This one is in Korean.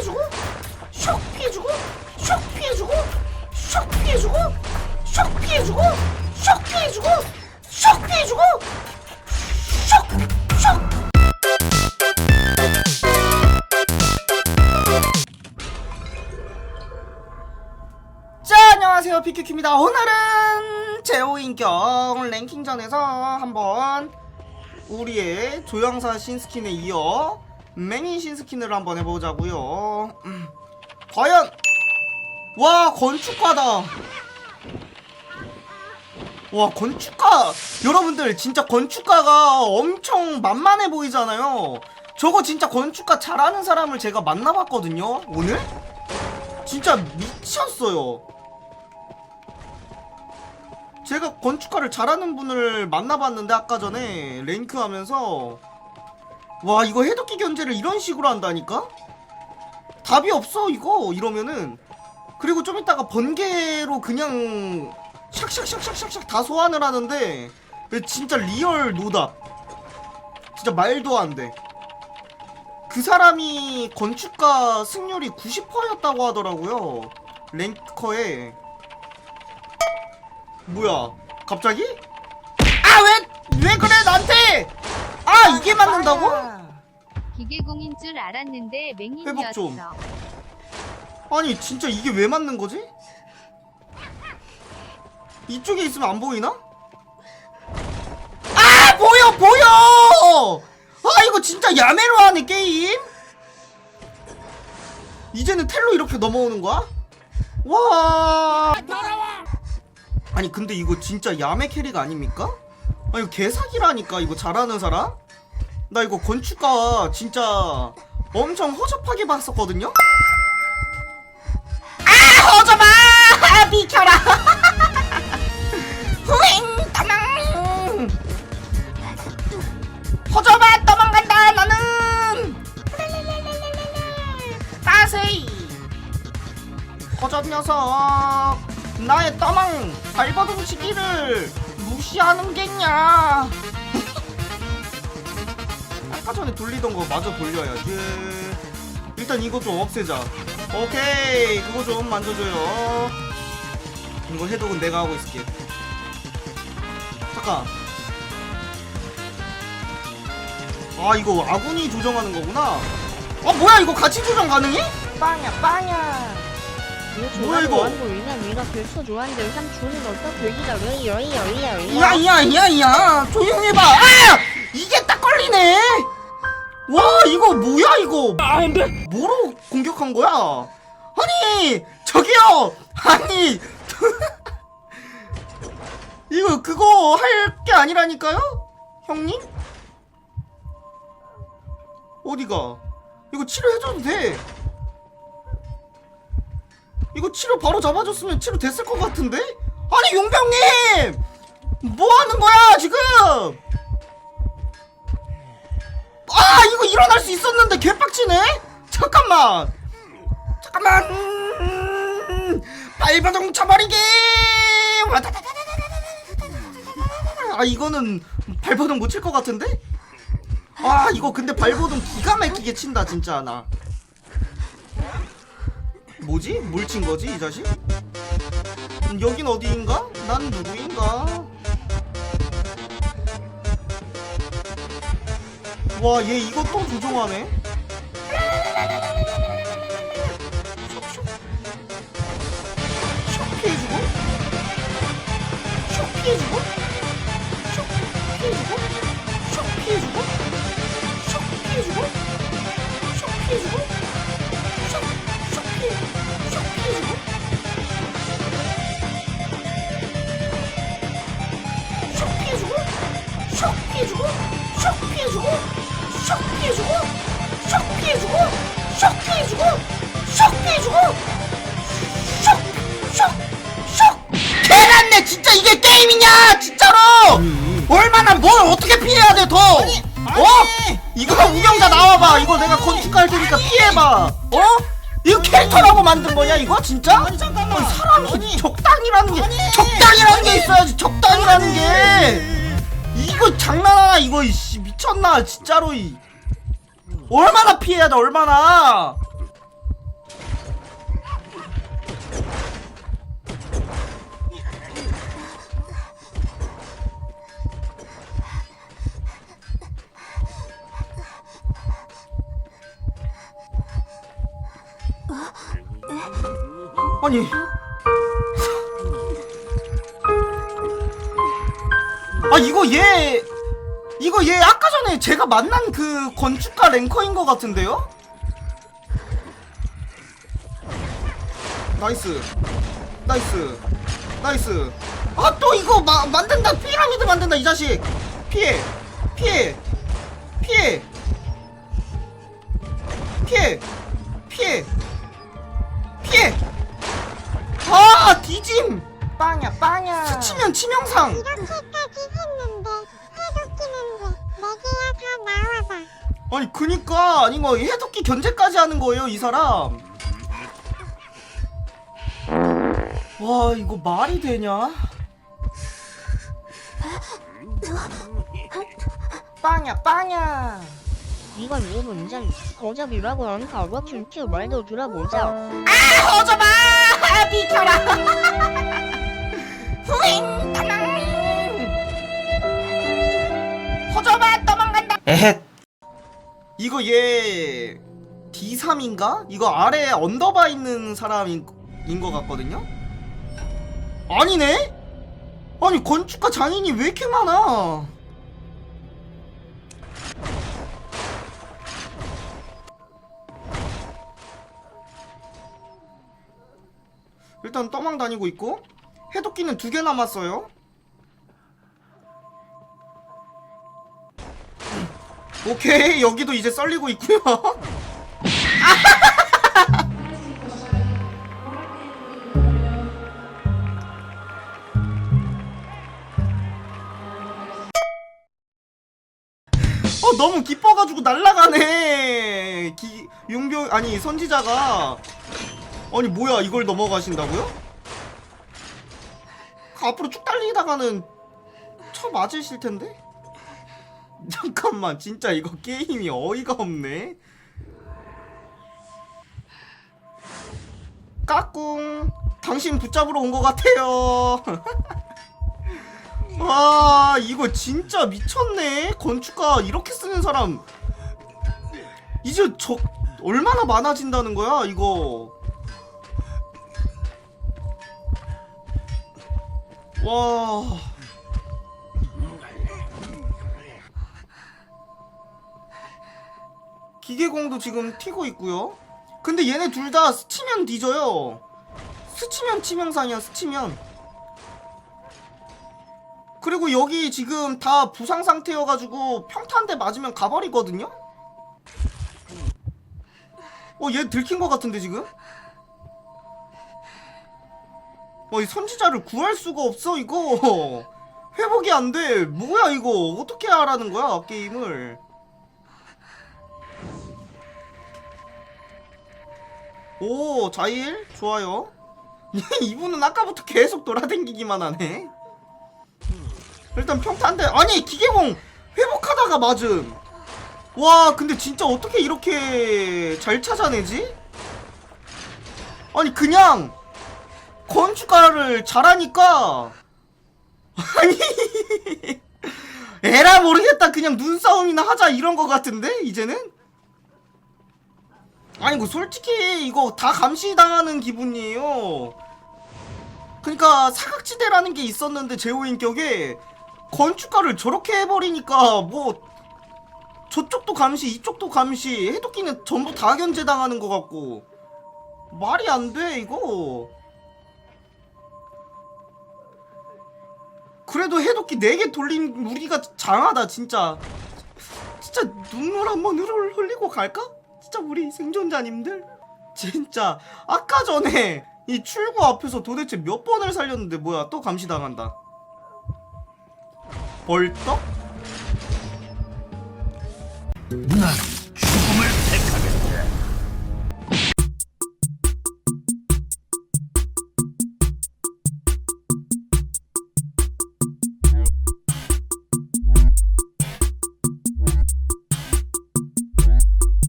피해주고 슉 피해주고 슉 피해주고 슉 피해주고 슉 피해주고 슉 피해주고 슉 피해주고 슉슉 자 안녕하세요. 피큐큐입니다. 오늘은 제오인격 랭킹전에서 한번 우리의 조영사 신스킨에 이어 맹인 신 스킨을 한번 해보자고요. 음, 과연 와 건축가다. 와 건축가. 여러분들 진짜 건축가가 엄청 만만해 보이잖아요. 저거 진짜 건축가 잘하는 사람을 제가 만나봤거든요 오늘? 진짜 미쳤어요. 제가 건축가를 잘하는 분을 만나봤는데 아까 전에 랭크 하면서 와 이거 해독기 견제를 이런 식으로 한다니까? 답이 없어 이거. 이러면은. 그리고 좀 이따가 번개로 그냥 샥샥샥샥샥샥 다 소환을 하는데 진짜 리얼 노답. 진짜 말도 안돼. 그 사람이 건축가 승률이 90%였다고 하더라고요. 랭커에. 뭐야? 갑자기? 아 왜 왜 그래 나한테? 아 이게 맞는다고? 기계공인 줄 알았는데 회복 좀. 맹인이었어. 아니 진짜 이게 왜 맞는 거지? 이쪽에 있으면 안 보이나? 아 보여 보여! 아 이거 진짜 야매로 하네 게임? 이제는 텔로 이렇게 넘어오는 거야? 와 아니 근데 이거 진짜 야매 캐릭 아닙니까? 아 이거 개사기라니까 이거 잘하는 사람? 나 이거 건축가 진짜 엄청 허접하게 봤었거든요? 아 허접아! 비켜라! 후잉 도망! 허접아 도망간다 나는! 따세이! 허접 녀석 나의 떠망 발버둥 치기를 무시하는 겠냐 아까 전에 돌리던 거 마저 돌려야지. 일단 이거 좀 없애자. 오케이. 그거 좀 만져줘요. 이거 해독은 내가 하고 있을게. 잠깐. 아 이거 아군이 조정하는 거구나. 아 뭐야 이거 같이 조정 가능해? 빵야 빵야. 뭐야, 이거? 위나 위가 별소 좋아하는데 의삼 주는 거 없어 별기다. 왜 여이 여이 여이 야야야야. 조용히 해봐. 아! 이게 딱 걸리네 와 이거 뭐야 이거? 뭐로 공격한 거야? 아니 저기요! 아니 이거 그거 할 게 아니라니까요? 형님? 어디가? 이거 치료해줘도 돼. 이거 치료 바로 잡아줬으면 치료 됐을 것 같은데? 아니 용병님! 뭐 하는 거야 지금 일어날 수 있었는데 개빡치네 잠깐만 잠깐만 음, 발버둥 쳐버리기 아 이거는 발버둥 못 칠 것 같은데 아 이거 근데 발버둥 기가 막히게 친다 진짜 나 뭐지 뭘 친 거지 이 자식 음, 여긴 어디인가 난 누구인가 와얘또 조종하네? 슉 피해주고? 슉 피해주고? 슉 피해주고? 슉 피해주고? 슉 피해주고? 슉 피해주고 슉 피해주고 슉 피해주고 슉 피해주고 슉 피해주고 슉슉슉 개났네 진짜 이게 게임이냐 진짜로? 얼마나 뭘 어떻게 피해야 돼 더? 어? 이거 우경자 나와봐. 이거 내가 건축가 할 테니까 피해봐. 어? 이거 캐릭터라고 만든 거냐 이거 진짜? 아니 잠깐만. 사람이 적당이라는 게 적당이라는 게 있어야지 적당이라는 게. 이거 장난하나 이거 이씨 미쳤나 진짜로 이 얼마나 피해야 돼 얼마나? 아니. 아 이거 얘 이거 얘 아까 전에 제가 만난 그 건축가 랭커인 것 같은데요? 나이스. 나이스. 나이스. 아 또 이거 마, 만든다. 피라미드 만든다 이 자식. 피해. 피해. 피해. 피해. 피해. 피해. 아 뒤짐. 빵야 빵야. 스치면 치명상. 이렇게까지 했는데 아니 그니까 아니 뭐 해독기 견제까지 하는 거예요 이 사람. 와 이거 말이 되냐? 빵야 빵야. 이건 일본 인장 어차피라고 하는 가루와 큐큐 말도 들어보자. 허져봐 비켜라. 후잉 도망 허져봐 도망간다. 에헷 이거 얘 D3인가? 이거 아래 언더바 있는 사람인 인것 같거든요? 아니네? 아니 건축가 장인이 왜 이렇게 많아 일단 떠망 다니고 있고 해독기는 두 개 남았어요. 오케이 여기도 이제 썰리고 있고요. 어 너무 기뻐가지고 날라가네. 기 용병 아니 선지자가 아니 뭐야 이걸 넘어가신다고요? 그 앞으로 쭉 달리다가는 쳐 맞으실 텐데? 잠깐만 진짜 이거 게임이 어이가 없네. 까꿍. 당신 붙잡으러 온 것 같아요. 와 이거 진짜 미쳤네. 건축가 이렇게 쓰는 사람. 이제 저 얼마나 많아진다는 거야 이거? 와. 기계공도 지금 튀고 있고요. 근데 얘네 둘 다 스치면 뒤져요. 스치면 치명상이야, 스치면. 그리고 여기 지금 다 부상 상태여가지고 평탄대 맞으면 가버리거든요? 어, 얘 들킨 것 같은데, 지금? 어, 이 선지자를 구할 수가 없어, 이거. 회복이 안 돼. 뭐야, 이거. 어떻게 하라는 거야, 게임을. 오, 자일? 좋아요. 이분은 아까부터 계속 돌아다니기만 하네. 일단 평탄대. 아니, 기계공 회복하다가 맞음. 와, 근데 진짜 어떻게 이렇게 잘 찾아내지? 아니, 그냥 건축가를 잘하니까 아니 에라 모르겠다 그냥 눈싸움이나 하자 이런 거 같은데 이제는 아니 그 솔직히 이거 다 감시당하는 기분이에요. 그러니까 사각지대라는 게 있었는데 제호 인격에 건축가를 저렇게 해버리니까 뭐 저쪽도 감시 이쪽도 감시 해독기는 전부 다 견제당하는 것 같고. 말이 안 돼 이거. 그래도 해독기 4개 돌린 우리가 장하다 진짜. 진짜 눈물 한번 흘- 흘리고 갈까? 진짜 우리 생존자님들 진짜 아까 전에 이 출구 앞에서 도대체 몇 번을 살렸는데 뭐야 또 감시당한다 벌떡?